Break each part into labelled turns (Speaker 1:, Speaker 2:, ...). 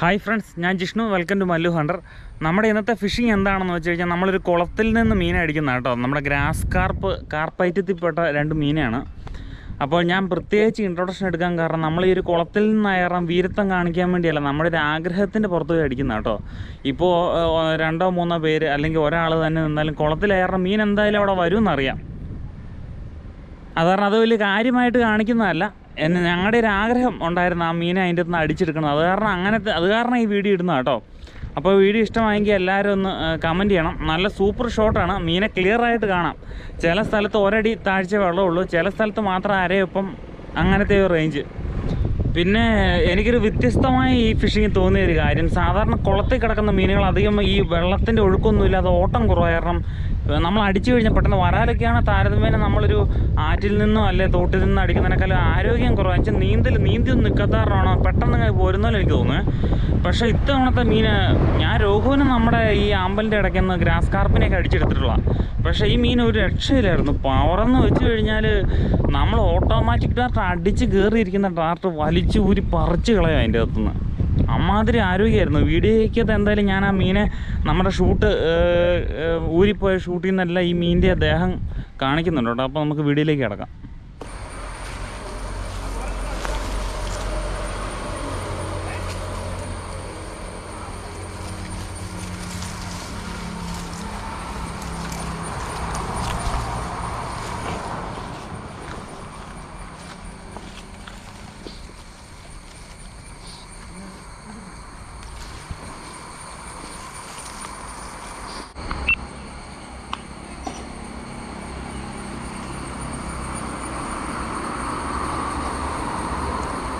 Speaker 1: Hi friends ഞാൻ Jishnu. Welcome to Mallu hunter നമ്മുടെ ഇന്നത്തെ ഫിഷിംഗ് എന്താണെന്ന് വെച്ച് കഴിഞ്ഞാൽ നമ്മളൊരു കുളത്തിൽ നിന്ന് മീൻ കേട്ടോ. നമ്മുടെ ഗ്രാസ് കാർപ്പ് കാർപ്പൈറ്റത്തിൽപ്പെട്ട രണ്ട് മീനാണ് അപ്പോൾ ഞാൻ പ്രത്യേകിച്ച് ഇൻട്രൊഡക്ഷൻ എടുക്കാൻ കാരണം നമ്മൾ ഈ ഒരു കുളത്തിൽ നിന്ന് നിന്നായിരം വീരത്വം കാണിക്കാൻ വേണ്ടിയല്ല നമ്മുടെ ഒരു ആഗ്രഹത്തിന്റെ പുറത്ത് പോയി അടിക്കുന്ന കേട്ടോ. ഇപ്പോൾ രണ്ടോ മൂന്നോ പേര് അല്ലെങ്കിൽ ഒരാൾ തന്നെ നിന്നാലും കുളത്തിൽ കുളത്തിലേറെ മീൻ എന്തായാലും അവിടെ വരുമെന്നറിയാം. അത് കാരണം അത് വലിയ കാര്യമായിട്ട് കാണിക്കുന്നതല്ല. എന്നെ ഞങ്ങളുടെ ഒരു ആഗ്രഹം ഉണ്ടായിരുന്നു ആ മീനെ അതിന്റെ അടിച്ചെടുക്കണം അത് കാരണം അങ്ങനത്തെ അത് കാരണം ഈ വീഡിയോ ഇടുന്ന കേട്ടോ. അപ്പോൾ വീഡിയോ ഇഷ്ടമായെങ്കിൽ എല്ലാവരും ഒന്ന് കമന്റ് ചെയ്യണം. നല്ല സൂപ്പർ ഷോട്ടാണ് മീനെ ക്ലിയർ ആയിട്ട് കാണാം. ചില സ്ഥലത്ത് ഒരടി താഴ്ച വെള്ളമുള്ളൂ ചില സ്ഥലത്ത് മാത്രം അരയൊപ്പം അങ്ങനത്തെ ഒരു റേഞ്ച് പിന്നെ എനിക്കൊരു വ്യത്യസ്തമായ ഈ ഫിഷിങ് തോന്നിയ ഒരു കാര്യം. സാധാരണ കുളത്തിൽ കിടക്കുന്ന മീനുകൾ അധികം ഈ വെള്ളത്തിന്റെ ഒഴുക്കൊന്നുമില്ല അത് ഓട്ടം കുറവാണ് കാരണം നമ്മൾ അടിച്ചു കഴിഞ്ഞാൽ പെട്ടെന്ന് വരാലൊക്കെയാണ് താരതമ്യേന നമ്മളൊരു ആറ്റിൽ നിന്നോ അല്ലെ തോട്ടിൽ നിന്നോ അടിക്കുന്നതിനേക്കാളും ആരോഗ്യം കുറവാണ് വെച്ചാൽ നീന്തൽ നീന്തി ഒന്നും നിൽക്കാത്ത കാരണമാണ് പെട്ടെന്ന് പോരുന്നല്ലോ എനിക്ക് തോന്നുന്നത് പക്ഷേ ഇത്തവണത്തെ മീന് ഞാൻ രോഹുവിന് നമ്മുടെ ഈ ആമ്പലിന്റെ ഇടയ്ക്ക് നിന്ന് ഗ്രാസ് കാർപ്പിനെയൊക്കെ അടിച്ചെടുത്തിട്ടുള്ള. പക്ഷേ ഈ മീൻ ഒരു രക്ഷയിലായിരുന്നു പവറെന്ന് വെച്ച് കഴിഞ്ഞാൽ നമ്മൾ ഓട്ടോമാറ്റിക് ഡാർട്ട് അടിച്ച് കയറിയിരിക്കുന്ന ഡാർട്ട് വലിച്ചു ഊരി പറിച്ച് കളയും അതിന്റെ അകത്തുനിന്ന്. അമ്മാതിരി ആരോഗ്യമായിരുന്നു. വീഡിയോയ്ക്കകത്ത് എന്തായാലും ഞാൻ ആ മീനെ നമ്മുടെ ഷൂട്ട് ഊരിപ്പോയ ഷൂട്ടിൽ നിന്നെല്ലാം ഈ മീനിന്റെ ദേഹം കാണിക്കുന്നുണ്ട് കേട്ടോ. അപ്പോൾ നമുക്ക് വീഡിയോയിലേക്ക് കിടക്കാം.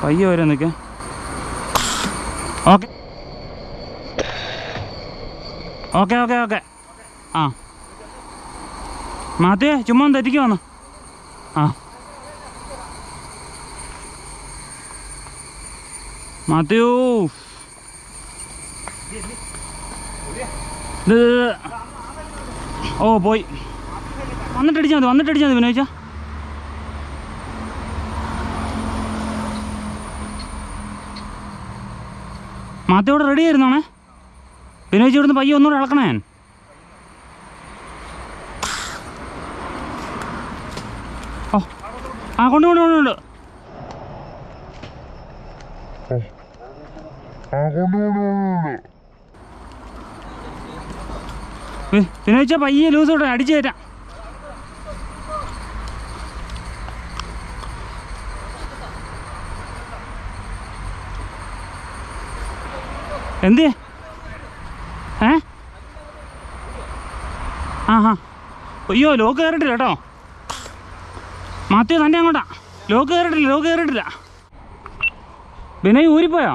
Speaker 1: പയ്യെ വരെ നിൽക്കേ ഓക്കെ. Okay okay okay. ആ. മാത്തേ ചുമ്മാ ഒന്ന് തെറ്റിക്ക് വന്നു. ആ. മാത്യു. ഓ പോയി. വന്നിട്ടടിച്ചാൽ മതി വന്നിട്ടടിച്ചാൽ മതി വിനോദിച്ചാ മാത്തയോടെ റെഡി ആയിരുന്നോണേ വിനോദ് ഇവിടുന്ന് പയ്യെ ഒന്നുകൂടെ ഇളക്കണേ. ഞാൻ ഓ ആ കൊണ്ട് കൊണ്ട് കൊണ്ട് പിന്നെ വിനോദിച്ച പയ്യെ ലൂസ് വിട്ടെ അടിച്ചു തരാം എന്തിയേ ഏ? ആ ഹാ അയ്യോ ലോക്ക് കയറിട്ടില്ല കേട്ടോ. മാത്യു തന്നെ അങ്ങോട്ടാ. ലോക്ക് കയറിട്ടില്ല ലോക്ക് കയറിട്ടില്ല. ബിനയ് ഊരിപ്പോയോ?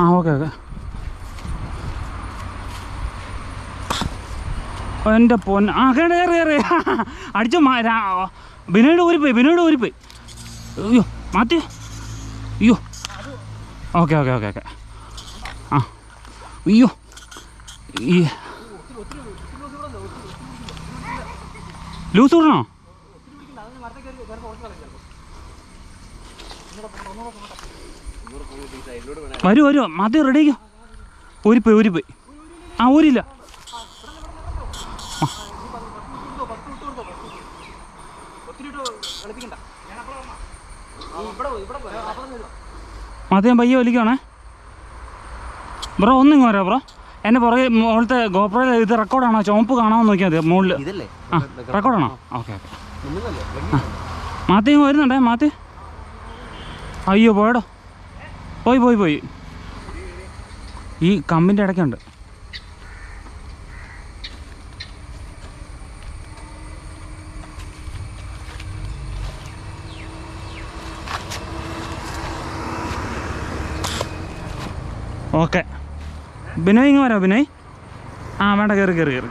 Speaker 1: ആ ഓക്കെ ഓക്കെ. എന്റെ പൊൻ ആ കയറി കയറി കയറി അടിച്ചു ബിനോയുടെ ഊരിപ്പോയി ബിനോയുടെ ഊരിപ്പോയി. അയ്യോ മാത്യു. അയ്യോ. Okay okay okay okay. ആ. അയ്യോ. ഈ. ലൂസ് വിടണോ വരൂ വരൂ. മതി റെഡിക്കോ ഊരിപ്പോയി ഊരിപ്പോയി. ആ ഊരില്ല. മതിയാൻ പയ്യെ വലിക്കണേ ബ്രോ ഒന്നിങ്ങ് വരാം ബ്രോ. എന്റെ പുറകെ മുകളിലത്തെ ഗോപ്രോ ഇത് റെക്കോർഡാണോ ചോമ്പ് കാണാമെന്ന് നോക്കിയാൽ മതി. മുകളിൽ ആ റെക്കോർഡാണോ ഓക്കെ ഓക്കെ. മാത്തി ഇങ്ങ് വരുന്നുണ്ടേ മാത്തി അയ്യോ പോയടോ. പോയി പോയി പോയി. ഈ കമ്പിന്റെ ഇടയ്ക്കുണ്ട്. ഓക്കെ. ബിനോയ് ഇങ്ങ് വരാം ബിനോയ്. ആ വേണ്ട കയറി കയറി കയറി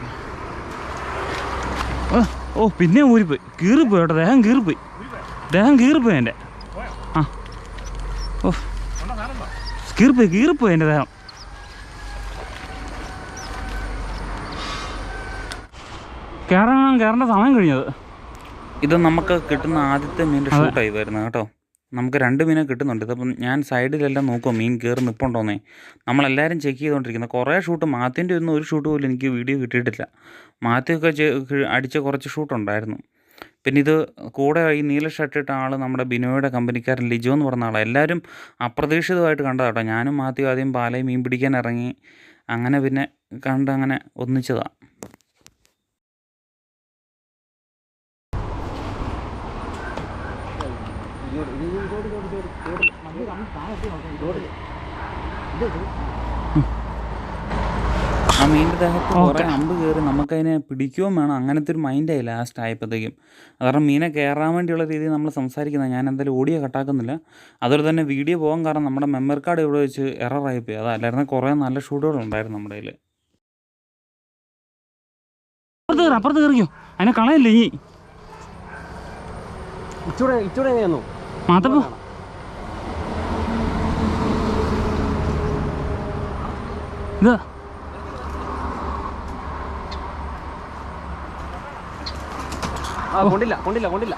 Speaker 1: ഓ
Speaker 2: ഓ പിന്നെ ഊരിപ്പോയി. കീറിപ്പോയി കേട്ടോ ദേഹം കീറിപ്പോയി. ദേഹം കീറിപ്പോയി എന്റെ. ആ. ഓ. കീറിപ്പോയി കീറിപ്പോയി എന്റെ ദേഹം. കയറാൻ കയറേണ്ട സമയം കഴിഞ്ഞത്.
Speaker 1: ഇത് നമുക്ക് കിട്ടുന്ന ആദ്യത്തെ മീന്റെ ഷൂട്ടായി വരുന്നത് കേട്ടോ. നമുക്ക് രണ്ട് മീനെ കിട്ടുന്നുണ്ട്. ഇതിപ്പം ഞാൻ സൈഡിലെല്ലാം നോക്കുമോ മീൻ കയറി നിൽപ്പുണ്ടോന്നേ നമ്മളെല്ലാവരും ചെക്ക് ചെയ്തുകൊണ്ടിരിക്കുന്നത് കുറേ ഷൂട്ട് മാത്തിന്റെ ഒന്നും ഒരു ഷൂട്ട് പോലും എനിക്ക് വീഡിയോ കിട്ടിയിട്ടില്ല. മാത്യൊക്കെ ചെ- അടിച്ച കുറച്ച് ഷൂട്ടുണ്ടായിരുന്നു പിന്നെ ഇത് കൂടെ ഈ നീല ഷർട്ട് ഇട്ട ആൾ നമ്മുടെ ബിനോയുടെ കമ്പനിക്കാരൻ ലിജോ എന്ന് പറഞ്ഞ ആളാണ് എല്ലാവരും അപ്രതീക്ഷിതമായിട്ട് കണ്ടതാട്ടോ. ഞാനും മാത്യു ആദ്യം പാലയും മീൻ പിടിക്കാൻ ഇറങ്ങി. അങ്ങനെ പിന്നെ കണ്ട് അങ്ങനെ ഒന്നിച്ചതാണ് ആ മെയിന്റെ ദേഹത്ത് കുറേ അമ്പ് കയറി നമുക്കതിനെ പിടിക്കുകയും വേണം. അങ്ങനത്തെ ഒരു മൈൻഡായി ലാസ്റ്റ് ആയപ്പോഴത്തേക്കും കാരണം മീനെ കയറാൻ വേണ്ടിയുള്ള രീതിയിൽ നമ്മൾ സംസാരിക്കുന്നത് ഞാൻ എന്തായാലും ഓഡിയോ കട്ടാക്കുന്നില്ല അതുപോലെ തന്നെ വീഡിയോ പോകാൻ കാരണം നമ്മുടെ മെമ്മറി കാർഡ് ഇവിടെ വെച്ച് എററായിപ്പോയി അതല്ലായിരുന്നു കുറേ നല്ല ഷൂട്ടുകളുണ്ടായിരുന്നു നമ്മുടെ കയ്യിൽ
Speaker 2: അപ്പുറത്ത് കയറി അപ്പുറത്ത് കയറിക്കോ. അതിനെ കളയല്ലേ ഈ
Speaker 3: ഇച്ചൂടെ ഇച്ചൂടെ എങ്ങനെയാന്നു
Speaker 2: മാത്തപ്പോ. ഇത്.
Speaker 3: ആ കൊണ്ടില്ല കൊണ്ടില്ല കൊണ്ടില്ല.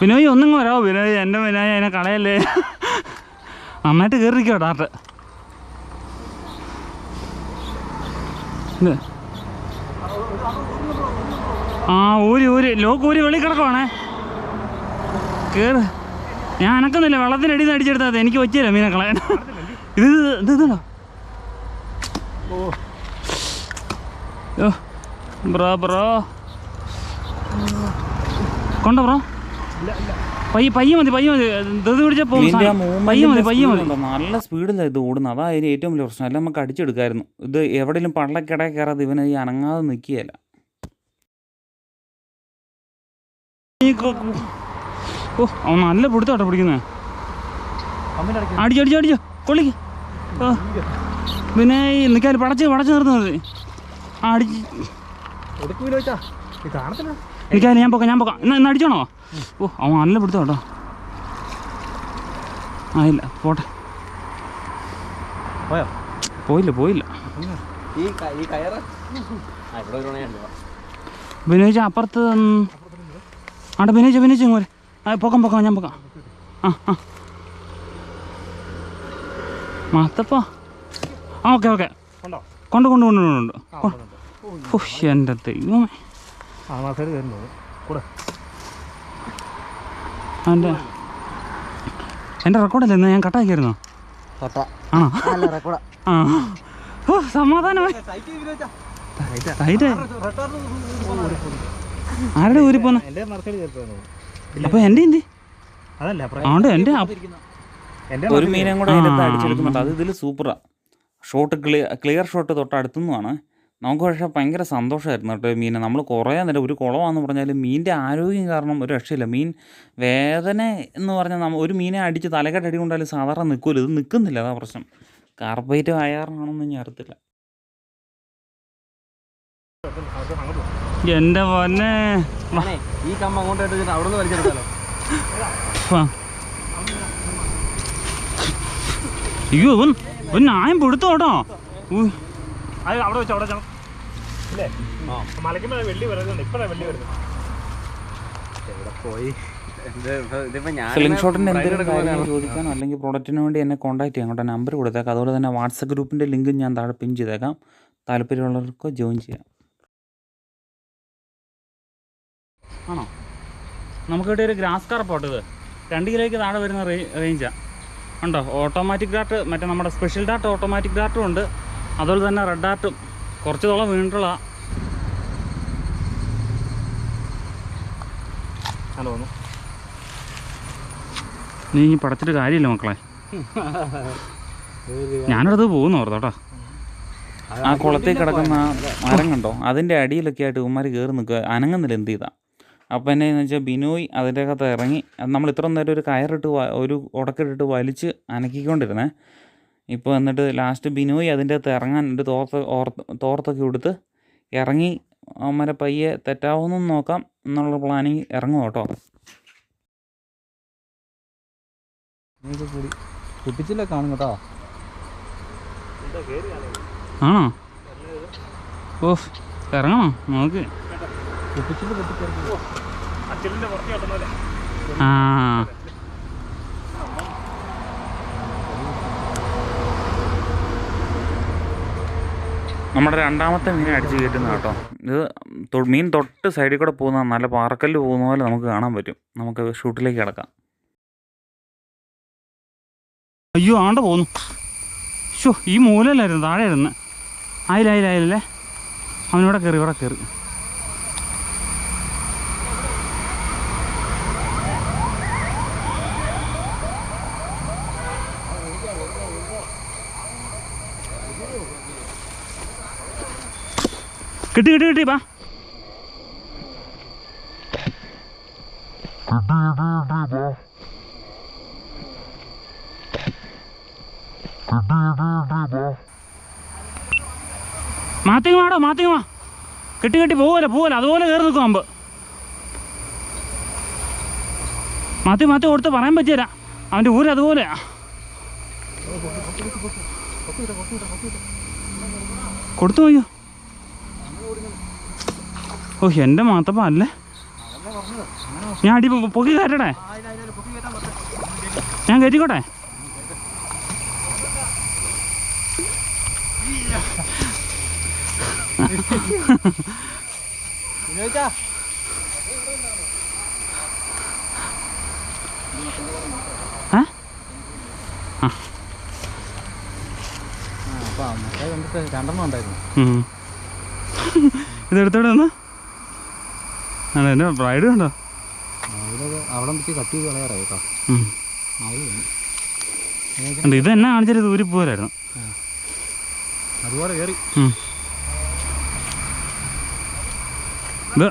Speaker 2: വിനോയ് ഒന്നും വരാവോ? വിനോയ് എന്റെ വിനോയ് അതിനെ കളയല്ലേ? നന്നായിട്ട് കയറിക്കോ ഡാർട്ട് ആ ഊരി ഊരി. ലോക്ക് ഊരി വെളി കിടക്കുവാണേ. കേറ്. ഞാൻ അനക്കുന്നില്ല വെള്ളത്തിനടിയിൽ നിന്ന് അടിച്ചെടുത്താൽ എനിക്ക് പറ്റിയില്ല മീനെ കളയാൻ. ഇത് ഇത് ഓ ബ്രോ ബ്രോ. കൊണ്ടോ ബ്രോ. പയ്യ പയ്യ മതി പയ്യ മതി.
Speaker 1: ആ
Speaker 2: സാധനം. പയ്യ മതി പയ്യ മതി.
Speaker 1: നല്ല സ്പീഡിലാണ് ഇത് ഓടുന്നത് അതാ അതിന് ഏറ്റവും വലിയ പ്രശ്നം. എല്ലാം നമുക്ക് അടിച്ചെടുക്കായിരുന്നു. ഇത് എവിടെയെങ്കിലും പള്ളക്കിടയിൽ കയറാതെ ഇവന് ഈ അനങ്ങാതെ നിൽക്കുകയല്ല
Speaker 2: ഓ അവൻ നല്ല പിടുത്തോട്ടോ പിടിക്കുന്നേ. അടിച്ചോ അടിച്ചു അടിച്ചോ. കൊള്ളിക്ക് ഓ. പിന്നെ ഈ നിൽക്കാൻ പടച്ച് പടച്ച് നിർത്തുന്നത് ആ അടിച്ച്. നിൽക്കാൻ ഞാൻ പോക്കാം ഞാൻ പോക്കാം. ഇന്ന് ഇന്ന് അടിച്ചോണോ? ഓ അവൻ നല്ല പിടുത്തോട്ടോ ആ ഇല്ല പോട്ടെ.
Speaker 3: പോയോ?
Speaker 2: പോയില്ല പോയില്ല.
Speaker 3: ഉണയുണ്ട്
Speaker 2: ബിനോജ് അപ്പുറത്ത് ആട്ടെ ആടെ ബിനോജ് ബിനോജ് ഇങ്ങോട്ട് ആ പോക്കാം പോക്കാം ഞാൻ പോക്കാം ആ ആ. മാത്തപ്പോ ആ ഓക്കെ ഓക്കെ. കൊണ്ട്? കൊണ്ട് കൊണ്ട് കൊണ്ട് ഓ എന്റെ ദൈവമേ. എന്റെ എന്റെ റെക്കോർഡല്ലേ ഇന്ന്? ഞാൻ കട്ടാക്കിയായിരുന്നു ആണോ?
Speaker 3: അല്ല റെക്കോർഡ
Speaker 2: ആ. ഓ സമാധാനമായി ആരുടെ ഊരി പോന്നെ എന്റെ എന്റെ എന്തി?
Speaker 3: അതല്ല
Speaker 2: അപ്പ-
Speaker 1: ഒരു മീനും കൂടെ അതിനകത്ത്. അടിച്ചെടുക്കുന്നുണ്ട് അത് ഇതിൽ സൂപ്പറാണ് ഷോട്ട് ക്ലിയർ ക്ലിയർ ഷോട്ട് തൊട്ട് അടുത്തുനിന്നാണ് നമുക്ക് പക്ഷേ ഭയങ്കര സന്തോഷമായിരുന്നു കേട്ടോ മീനെ. നമ്മൾ കുറേ നേരം ഒരു കുളമാണെന്ന് പറഞ്ഞാൽ മീനിന്റെ ആരോഗ്യം കാരണം ഒരു രക്ഷയില്ല. മീൻ വേദന എന്ന് പറഞ്ഞാൽ നമ്മൾ ഒരു മീനെ അടിച്ച് തലക്കെട്ട് അടി കൊണ്ടാലും സാധാരണ നിൽക്കുമല്ലോ ഇത് നിൽക്കുന്നില്ല അതാ പ്രശ്നം. കാർബൈറ്റ് ആയാറാണെന്ന് ഞാൻ അറിയത്തില്ല.
Speaker 2: എന്റെ പൊന്നെ.
Speaker 3: ഈ കമ്പ അങ്ങോട്ട് അവിടെ നിന്ന് വലിച്ചെടുക്കാലോ
Speaker 2: വാ. അയ്യോ ഇവൻ ഇവൻ പിടുത്തോ കേട്ടോ.
Speaker 4: അത് അവിടെ വെച്ചോ അവിടെ വെച്ചോ. ഇല്ലേ? മലയ്ക്കുമ്പോ വെള്ളി വരുന്നുണ്ട്. ഇപ്പഴാ വെള്ളി വരുന്നത്.
Speaker 3: എവിടെ പോയി? ഇതിപ്പോ ഞാൻ
Speaker 1: സ്ലിംഗ് ഷോട്ടിന്റെ എന്തെങ്കിലും കാര്യങ്ങൾ ചോദിക്കാനോ അല്ലെങ്കിൽ പ്രോഡക്റ്റിന് വേണ്ടി എന്നെ കോൺടാക്ട് ചെയ്യാം കേട്ടോ. നമ്പർ കൊടുത്തേക്കാം. അതുപോലെ തന്നെ വാട്സപ്പ് ഗ്രൂപ്പിന്റെ ലിങ്ക് ഞാൻ താഴെ പിൻ ചെയ്തേക്കാം. താല്പര്യമുള്ളവർക്ക് ജോയിൻ ചെയ്യാം.
Speaker 2: ആണോ? നമുക്കിവിടെ ഒരു ഗ്രാസ് കാർപ്പോട്ട് ഇത്. രണ്ട് കിലോയ്ക്ക് താഴെ വരുന്ന റേഞ്ചാണ് ഉണ്ടോ? ഓട്ടോമാറ്റിക് ഡാർട്ട് മറ്റേ നമ്മുടെ സ്പെഷ്യൽ ഡാർട്ട് ഓട്ടോമാറ്റിക് ഡാർട്ടും ഉണ്ട്. അതുപോലെ തന്നെ റെഡ് ഡാർട്ടും കുറച്ച് തോളം വീണിട്ടുള്ള
Speaker 4: ഹലോ
Speaker 2: നീ ഇനി പടച്ചിട്ട് കാര്യമില്ല മക്കളെ. ഞാനടുത്ത് പോകുന്നു ഓർത്തോട്ടോ
Speaker 1: ആ കുളത്തിൽ കിടക്കുന്ന മരം കണ്ടോ? അതിന്റെ അടിയിലൊക്കെ ആയിട്ട് ഉമ്മാർ കയറി നിൽക്കുക. അനങ്ങുന്നില്ല എന്ത് ചെയ്താ? അപ്പോൾ എന്നെ എന്ന് വെച്ചാൽ ബിനോയ് അതിന്റെ അകത്ത് ഇറങ്ങി അത് നമ്മൾ ഇത്ര നേരം ഒരു കയറിട്ട് വ- ഒരു ഉടക്കിട്ടിട്ട് വലിച്ച് അനക്കിക്കൊണ്ടിരുന്നേ. ഇപ്പോൾ എന്നിട്ട് ലാസ്റ്റ് ബിനോയ് അതിന്റെ അകത്ത് ഇറങ്ങാൻ ഒരു തോർത്ത് ഓർത്ത് തോർത്തൊക്കെ കൊടുത്ത് ഇറങ്ങി അവന്മാരെ പയ്യെ തെറ്റാവുമെന്നും നോക്കാം എന്നുള്ള പ്ലാനിങ് ഇറങ്ങും കേട്ടോ.
Speaker 3: കുട്ടിച്ചില്ല കാണും കേട്ടോ.
Speaker 2: ആണോ? ഓ ഇറങ്ങണോ? നോക്ക് ആ.
Speaker 1: നമ്മുടെ രണ്ടാമത്തെ മീൻ അടിച്ച് കയറ്റുന്ന കേട്ടോ. ഇത് മീൻ തൊട്ട് സൈഡിൽ കൂടെ പോകുന്ന നല്ല പാറക്കല്ല് പോകുന്ന പോലെ നമുക്ക് കാണാൻ പറ്റും. നമുക്ക് ഷൂട്ടിലേക്ക് കിടക്കാം.
Speaker 2: അയ്യോ ആണ്ട പോന്നു. ഷോ ഈ മൂലല്ലായിരുന്നു താഴെ ഇരുന്ന് ആയില്ലേ അവനിവിടെ കയറി ഇവിടെ കയറി കിട്ടി കിട്ടി കിട്ടി പാ മാത്തിങ് വാടോ മാത്തിങ് വാ. കെട്ടി കെട്ടി പോവല്ല പോവല്ല അതുപോലെ കയറി നിൽക്കും അമ്പ്. മാത്തി മാത്തി കൊടുത്ത് പറയാൻ പറ്റിയല്ല. അവന്റെ ഊര് അതുപോലെയാ. കൊടുത്തു പോയോ? ഓ എന്റെ മാത്രപ്പാ അല്ലേ ഞാൻ അടി പൊക്കി കയറ്റടേ ഞാൻ കയറ്റിക്കോട്ടെ?
Speaker 3: ഇതെടുത്തോടെ
Speaker 2: ഏ
Speaker 3: ആ അപ്പൊ മറ്റേ കണ്ടിട്ട് രണ്ടെണ്ണം ഉണ്ടായിരുന്നു
Speaker 2: ഉം. ഇതെടുത്തോടെ വന്ന് എന്റെ ബ്രൈഡ് കണ്ടോ?
Speaker 3: അവിടെ വെച്ച് കട്ട് ചെയ്ത് കളയാറായി
Speaker 2: ഇത് എന്നെ കാണിച്ചിട്ട് ദൂരി പോരായിരുന്നു.
Speaker 3: അതുപോലെ കയറി
Speaker 2: ഉം. ഇത്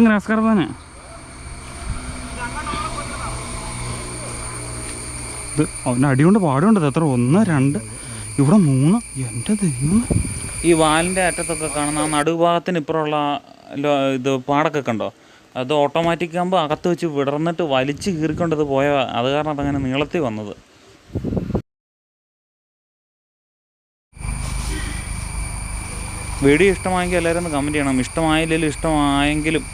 Speaker 2: ഗ്രാസ് കാർപ്പാണ് ഇത് അവന്റെ അടികൊണ്ട് പാടുണ്ട് എത്ര? ഒന്ന് രണ്ട്. ഇവിടെ മൂന്ന്. എന്റെ ദൈവം
Speaker 1: ഈ വാലിന്റെ അറ്റത്തൊക്കെ കാണുന്ന ആ നടുഭാഗത്തിന് ഇപ്പുറമുള്ള ഇത് പാടൊക്കെ കണ്ടോ? അത് ഓട്ടോമാറ്റിക് ആകുമ്പോൾ അകത്ത് വെച്ച് വിടർന്നിട്ട് വലിച്ച് കീറിക്കൊണ്ടത് പോയ അത് കാരണം അതങ്ങനെ നീളത്തിൽ വന്നത്. വീഡിയോ ഇഷ്ടമായെങ്കിൽ എല്ലാവരും ഒന്ന് കമന്റ് ചെയ്യണം. ഇഷ്ടമായില്ലെങ്കിലും ഇഷ്ടമായെങ്കിലും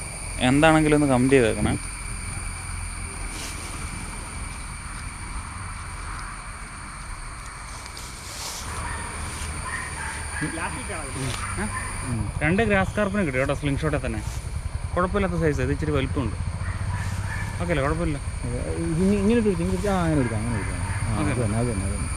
Speaker 1: എന്താണെങ്കിലും ഒന്ന് കമന്റ് ചെയ്തേക്കണേ.
Speaker 2: രണ്ട് ഗ്രാസ് കാർപ്പിന് കിട്ടി കേട്ടോ സ്ലിംഗ് ഷോട്ടെ തന്നെ. കുഴപ്പമില്ലാത്ത സൈസ് ഇത് ഇച്ചിരി വലിപ്പമുണ്ട്. ഓക്കെ അല്ലേ? കുഴപ്പമില്ല.
Speaker 3: ഇങ്ങനെ ഇങ്ങനെ ആ അങ്ങനെ എടുക്കാം അങ്ങനെ എടുക്കാം. ആ അത് തന്നെ അത് തന്നെ അത് തന്നെ.